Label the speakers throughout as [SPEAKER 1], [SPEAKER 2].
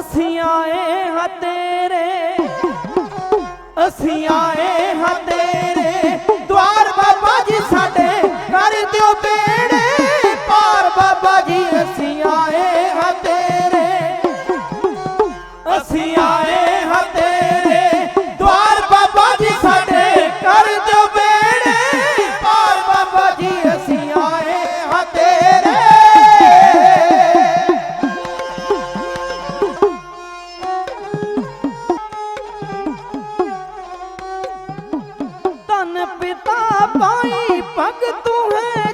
[SPEAKER 1] ਅਸੀਂ ਆਏ ਹਾਂ ਤੇਰੇ। ਅਸੀਂ ਆਏ ਹਾਂ ਤੇਰੇ।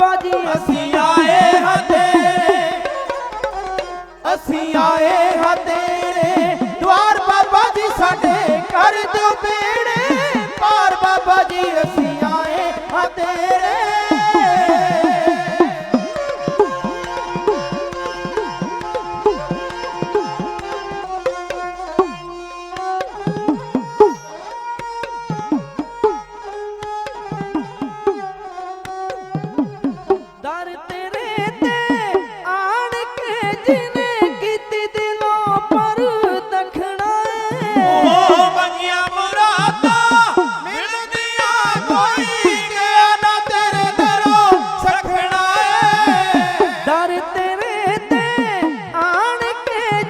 [SPEAKER 1] ਬਾਬਾ ਜੀ ਅਸੀਂ ਆਏ ਹਾਂ ਤੇਰੇ। ਅਸੀਂ ਆਏ ਹਾਂ ਤੇਰੇ। ਦਵਾਰ ਬਾਬਾ ਜੀ ਸਾਡੇ ਕਰ ਦਿਓ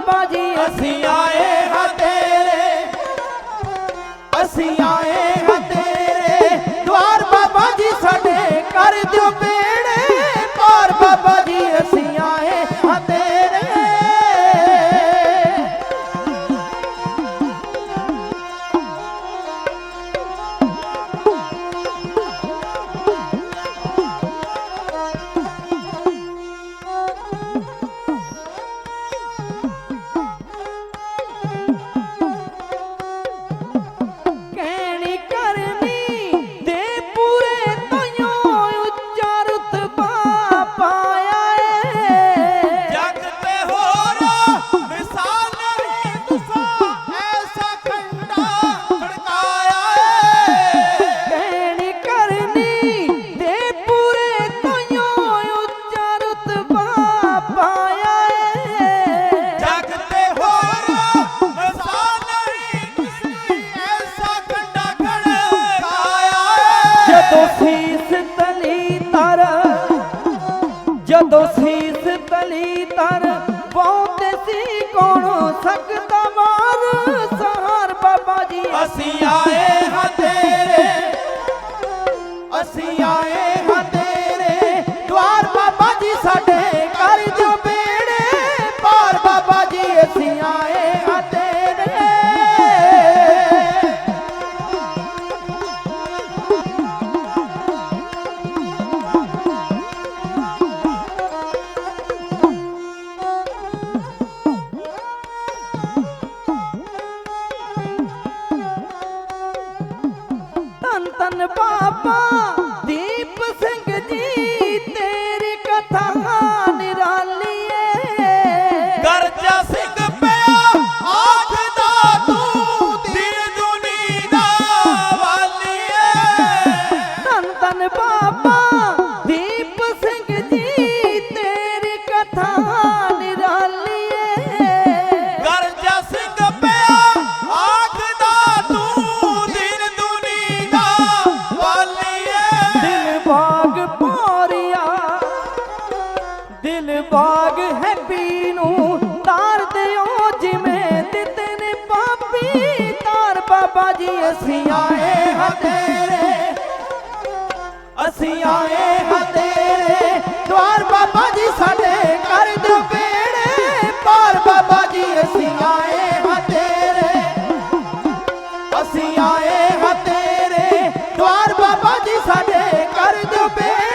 [SPEAKER 1] ਬਾਬਾ ਜੀ, ਅਸੀਂ ਆਏ ਹਾਂ ਤੇਰੇ।
[SPEAKER 2] ਅਸੀਂ ਆਏ ਹਾਂ ਤੇਰੇ।
[SPEAKER 1] ਦਵਾਰ ਬਾਬਾ ਜੀ ਸਾਡੇ ਕਰ ਦਿਓ ਪੇੜੇ ਜਦੋਂ ਸੀਸ ਤਰ ਪੌਂਦੇ ਸੀ ਕੋਣ ਸਕਦਾ ਬਾਬਾ ਜੀ ਧੰਨ ਬਾਬਾ ਦੀਪ ਸਿੰਘ ਜੀ ਤੇਰੀ ਕਥਾ
[SPEAKER 2] ਨਿਰਾਲੀ ਏ ਗਰਜਾ ਸਿੰਘ ਪਿਆ ਆਖਦਾ ਤੂੰ ਦਿਨ
[SPEAKER 1] ਦੁਨੀ ਦਾ ਵਾਲੀ ਏ ਦਿਲ ਬਾਗ ਪੋਰਿਆ
[SPEAKER 2] ਦਿਲ ਬਾਗ ਹੈਪੀ ਨੂੰ
[SPEAKER 1] ਤਾਰ ਦਿਓ ਜਿਵੇਂ ਦਿੱਤੇ ਨੇ ਪਾਪੀ। ਤਾਰ ਬਾਬਾ ਜੀ
[SPEAKER 2] ਅਸੀਂ ਆਏ ਹਾਂ ਤੇਰੇ।
[SPEAKER 1] ਅਸੀਂ ਆਏ ਹਾਂ ਤੇਰੇ ਦਵਾਰ ਬਾਬਾ ਜੀ ਸਾਡੇ ਕਰ ਦੇ ਬੇੜੇ ਪਾਰ ਬਾਬਾ ਜੀ ਅਸੀਂ ਆਏ ਹਾਂ ਤੇਰੇ ਅਸੀਂ ਆਏ ਹਾਂ ਤੇਰੇ ਦਵਾਰ ਬਾਬਾ ਜੀ ਸਾਡੇ ਕਰ ਦੇ ਬੇੜੇ